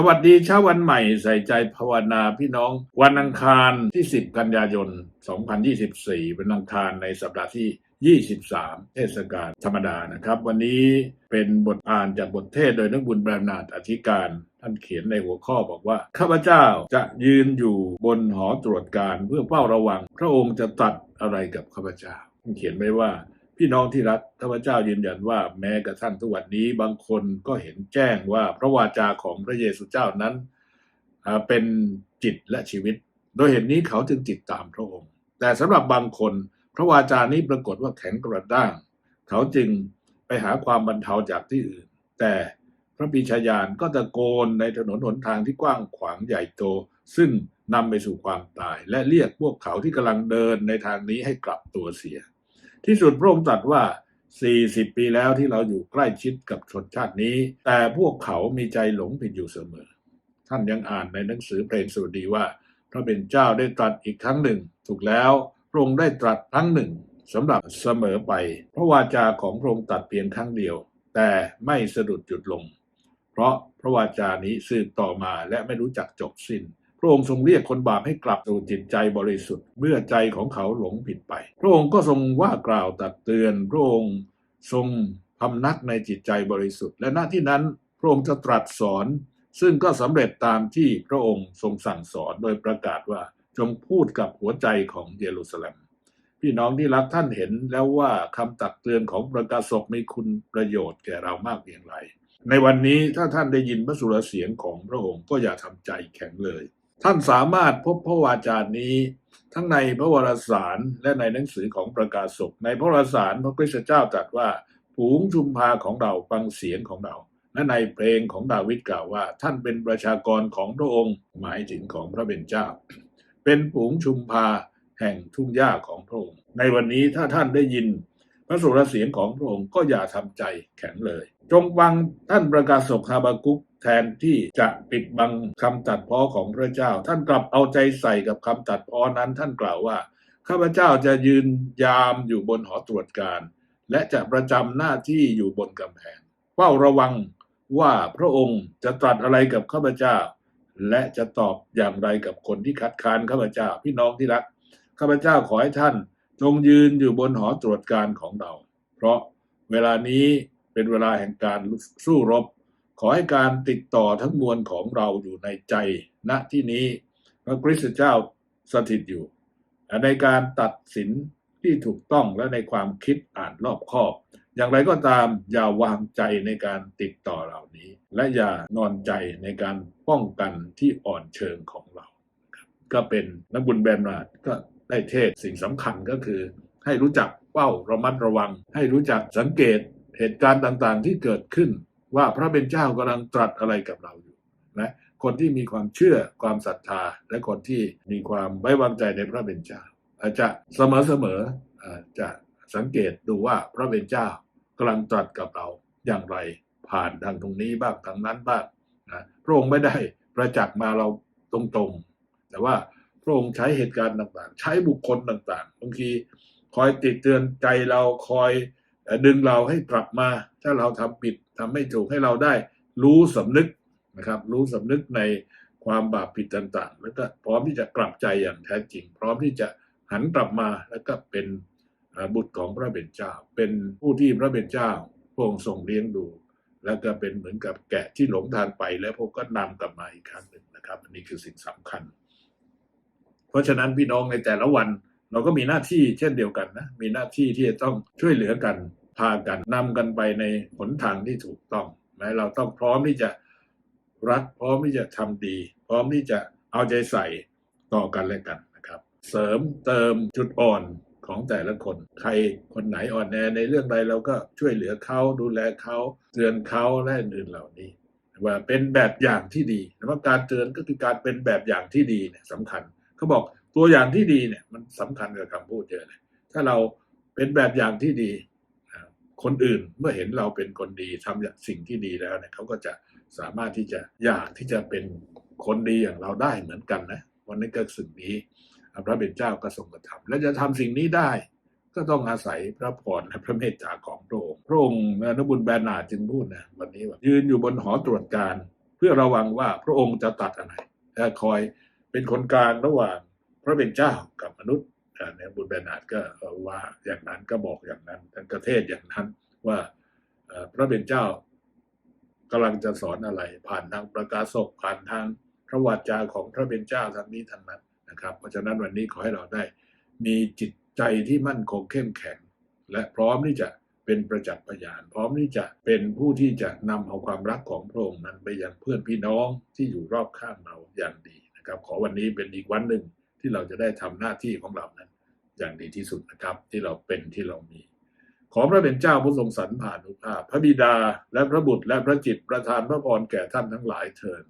สวัสดีเช้าวันใหม่ใส่ใจภาวนาพี่น้อง วันอังคารที่ 10 กันยายน 2024 เป็นอังคารในสัปดาห์ที่ 23 เทศกาลธรรมดานะครับ วันนี้เป็นบทอ่านจากบทเทศโดยนักบุญบรรณาถอธิการท่านเขียนในหัวข้อบอกว่า ข้าพเจ้าจะยืนอยู่บนหอตรวจการเพื่อเฝ้าระวัง พระองค์จะตัดอะไรกับข้าพเจ้าท่านเขียนไว้ว่า พี่น้องที่รักข้าพเจ้ายืนยันว่าแม้กระทั่งทุกวันนี้บางคนก็เห็นแจ้งว่าพระวาจาของพระเยซูเจ้านั้นเป็นจิตและชีวิต โดยเหตุนี้เขาจึงติดตามพระองค์ แต่สำหรับบางคน พระวาจานี้ปรากฏว่าแข็งกระด้าง เขาจึงไปหาความบรรเทาจากที่อื่น แต่พระปิชายานก็ตะโกนในถนนหนทางที่กว้างขวางใหญ่โต ซึ่งนำไปสู่ความตาย และเรียกพวกเขาที่กำลังเดินในทางนี้ให้กลับตัวเสีย ที่สุดพระองค์ตรัสว่า 40 ปีแล้วที่เราอยู่ใกล้ชิดกับชนชาตินี้ แต่พวกเขามีใจหลงผิดอยู่เสมอ ท่านยังอ่านในหนังสือเพลงสวัสดีว่า พระเป็นเจ้าได้ตรัสอีกครั้งหนึ่ง ถูกแล้วพระองค์ได้ตรัสครั้งหนึ่งสำหรับเสมอไป พระวาจาของพระองค์ตรัสเพียงครั้งเดียว แต่ไม่สะดุดหยุดลง เพราะพระวาจานี้สืบต่อมาและไม่รู้จักจบสิ้น พระองค์ทรงเรียกคนบาปให้กลับสู่จิตใจบริสุทธิ์เมื่อใจของเขาหลงผิดไป พระองค์ก็ทรงว่ากล่าวตักเตือน พระองค์ทรงพำนักในจิตใจบริสุทธิ์ และณที่นั้นพระองค์จะตรัสสอน ซึ่งก็สำเร็จตามที่พระองค์ทรงสั่งสอนโดยประกาศว่าจงพูดกับหัวใจของเยรูซาเล็มพี่น้องที่รักท่านเห็นแล้วว่าคำตักเตือนของประกาศกมีคุณประโยชน์แก่เรามากเพียงไรในวันนี้ถ้าท่านได้ยินพระสุรเสียงของพระองค์ก็อย่าทำใจแข็งเลย ท่านสามารถพบพระวาจานี้ ทั้งในพระวรสารและในหนังสือของประกาศกในพระวรสารพระคริสตเจ้าตรัสว่าฝูงชุมพาของเราฟังเสียงของเรา และในเพลงของดาวิดกล่าวว่า ท่านเป็นประชากรของพระองค์หมายถึงของพระเป็นเจ้า เป็นฝูงชุมพาแห่งทุ่งหญ้าของพระองค์ ในวันนี้ถ้าท่านได้ยิน พระสุรเสียงของพระองค์ก็อย่าทำใจแข็งเลย จงฟังท่านประกาศกฮาบากุก แทนที่จะปิดบังคำตัดพ้อของพระเจ้า ท่านกลับเอาใจใส่กับคำตัดพ้อนั้น ท่านกล่าวว่า ข้าพเจ้าจะยืนยามอยู่บนหอตรวจการ และจะประจำหน้าที่อยู่บนกำแพงเฝ้าระวังว่าพระองค์จะตรัสอะไรกับข้าพเจ้า และจะตอบอย่างไรกับคนที่คัดค้านข้าพเจ้า พี่น้องที่รักข้าพเจ้าขอให้ท่านจงยืนอยู่บนหอตรวจการของเรา เพราะเวลานี้เป็นเวลาแห่งการสู้รบ ขอให้การติดต่อทั้งมวลของเราอยู่ในใจณที่นี้พระคริสตเจ้าสถิตอยู่ ในการตัดสินที่ถูกต้องและในความคิดอ่านรอบคอบ อย่างไรก็ตามอย่าวางใจในการติดต่อเหล่านี้ และอย่านอนใจในการป้องกันที่อ่อนเชิงของเรา ก็เป็นนักบุญแบรนนาร์ดก็ได้เทศสิ่งสำคัญก็คือ ให้รู้จักเฝ้าระมัดระวัง ให้รู้จักสังเกตเหตุการณ์ต่างๆที่เกิดขึ้น ว่าพระเป็นเจ้ากำลังตรัสอะไรกับเราอยู่นะคนที่มีความเชื่อความศรัทธา และคนที่มีความไว้วางใจในพระเป็นเจ้า อาจจะเสมอๆอจจะสังเกตดูว่าพระเป็นเจ้ากำลังตรัสกับเราอย่างไรผ่านทางตรงนี้บ้างทางนั้นบ้างนะพระองค์ไม่ได้ประจักษ์มาเราตรงๆ แต่ว่าพระองค์ใช้เหตุการณ์ต่างๆ ใช้บุคคลต่างๆบางทีคอยติดเตือนใจเราคอยดึงเราให้กลับมา ถ้าเราทำผิด ทำไม่ถูกให้เราได้รู้สำนึกนะครับ รู้สำนึกในความบาปผิดต่างๆ แล้วก็พร้อมที่จะกลับใจอย่างแท้จริง พร้อมที่จะหันกลับมาแล้วก็เป็นบุตรของพระเป็นเจ้าเป็นผู้ที่พระเป็นเจ้าพระองค์ทรงเลี้ยงดู แล้วก็เป็นเหมือนกับแกะที่หลงทางไป แล้วพวกก็นำกลับมาอีกครั้งหนึ่งนะครับ อันนี้คือสิ่งสำคัญ เพราะฉะนั้นพี่น้องในแต่ละวันเราก็มีหน้าที่เช่นเดียวกันนะมีหน้าที่ที่จะต้องช่วยเหลือกัน พากันนำกันไปในหนทางที่ถูกต้องนะเราต้องพร้อมที่จะรักพร้อมที่จะทำดี พร้อมที่จะเอาใจใส่ต่อกันและกันนะครับ เสริมเติมจุดอ่อนของแต่ละคน ใครคนไหนอ่อนแอในเรื่องใดเราก็ช่วยเหลือเขาดูแลเขาเตือนเขาและอื่นเหล่านี้ว่าเป็นแบบอย่างที่ดีแล้วาการเตือนก็คือการเป็นแบบอย่างที่ดีเนี่ยสำคัญเขาบอกตัวอย่างที่ดีเนี่ยมันสำคัญกับคำพูดเยอะเลยถ้าเราเป็นแบบอย่างที่ดี คนอื่นเมื่อเห็นเราเป็นคนดีทำอย่างสิ่งที่ดีแล้วเนี่ยเขาก็จะสามารถที่จะอยากที่จะเป็นคนดีอย่างเราได้เหมือนกันนะวันนี้ก็สิ่งนี้พระเป็นเจ้าก็ทรงกระทำและจะทำสิ่งนี้ได้ ก็ต้องอาศัยพระพรและพระเมตตาของพระองค์พระองค์นบุญแบรนาจึงพูดนะวันนี้ว่ายืนอยู่บนหอตรวจการ เพื่อระวังว่าพระองค์จะตัดอะไรและคอยเป็นคนกลางระหว่างพระเป็นเจ้ากับมนุษย์ เนี่ยบุญเบนาดก็ว่าอย่างนั้นก็บอกอย่างนั้นท่านกระเทศอย่างนั้นว่าพระเป็นเจ้ากำลังจะสอนอะไร ผ่านทางประกาศกผ่านทางพระวาจาของพระเป็นเจ้าทางนี้ทางนั้นนะครับ เพราะฉะนั้นวันนี้ขอให้เราได้ มีจิตใจที่มั่นคงเข้มแข็ง และพร้อมที่จะเป็นประจักษ์พยาน พร้อมที่จะเป็นผู้ที่จะนำเอาความรักของพระองค์นั้นไปยังเพื่อนพี่น้องที่อยู่รอบข้างเราอย่างดีนะครับ ขอวันนี้เป็นอีกวันหนึ่ง ที่เราจะได้ทำหน้าที่ของเรานั้น อย่างดีที่สุดนะครับ ที่เราเป็นที่เรามี ขอพระเป็นเจ้าผู้ทรงสรรผ่านุภาพ พระบิดาและพระบุตรและพระจิตประทานพระพรแก่ท่านทั้งหลายเถิด